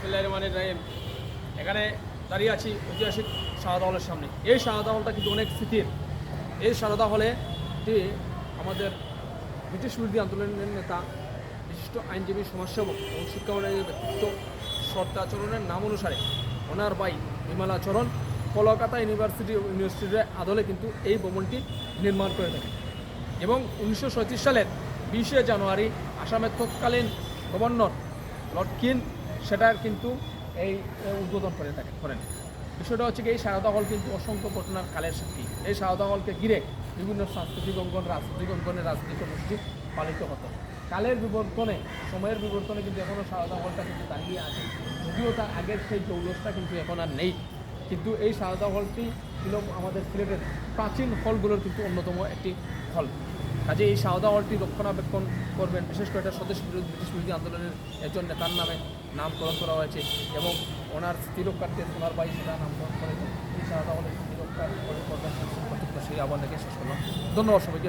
বিসমিল্লাহির রহমানির রহিম এখানে দাঁড়িয়ে আছি ঐতিহাসিক শারদা হলের সামনে। এই শারদা হলটা কিন্তু অনেক স্মৃতির। এই শারদা হলে আমাদের ব্রিটিশ বিরোধী আন্দোলনের নেতা, বিশিষ্ট আইনজীবী, সমাজসেবক এবং শিক্ষামন্ত্রীর ব্যক্তিত্ব শ্রদ্ধাচরণের নাম অনুসারে ওনার ভাই বিমলাচরণ কলকাতা ইউনিভার্সিটি ইউনিভার্সিটির আদলে কিন্তু এই ভবনটি নির্মাণ করে থাকে এবং উনিশশো সালের বিশে জানুয়ারি আসামের তৎকালীন গভর্নর লর্ড কিন সেটার কিন্তু এই উদ্বোধন করে থাকে, করেন। বিষয়টা হচ্ছে কি, এই সারদা হল কিন্তু অসংখ্য ঘটনার কালের সাক্ষী। এই সারদা হলকে ঘিরে বিভিন্ন সাংস্কৃতিক অঙ্গন, রাজনৈতিক অঙ্গনে রাজনৈতিক কর্মসূচি পালিত হতো। কালের বিবর্তনে, সময়ের বিবর্তনে কিন্তু এখনও সারদা হলটা কিন্তু দাঁড়িয়ে আছে। যদিও তার আগের সেই জৌলসটা কিন্তু এখন আর নেই। কিন্তু এই সারদা হলটি ছিল আমাদের সিলেটের প্রাচীন হলগুলোর কিন্তু অন্যতম একটি হল। কাজে এই শাহদাওয়ালটি রক্ষণাবেক্ষণ করবেন বিশেষ করে এটা স্বদেশ বিরোধী, ব্রিটিশ বিরোধী আন্দোলনের একজন নেতার নামে নামকরণ করা হয়েছে এবং ওনার স্ত্রীরক্ষার্থে সোনার বাই সেটা নামকরণ করে এই শাহদাওয়ালের স্ত্রীরক্ষার করবেন সেই আবার দেখে শেষ করলাম ধন্যবাদ সবাইকে।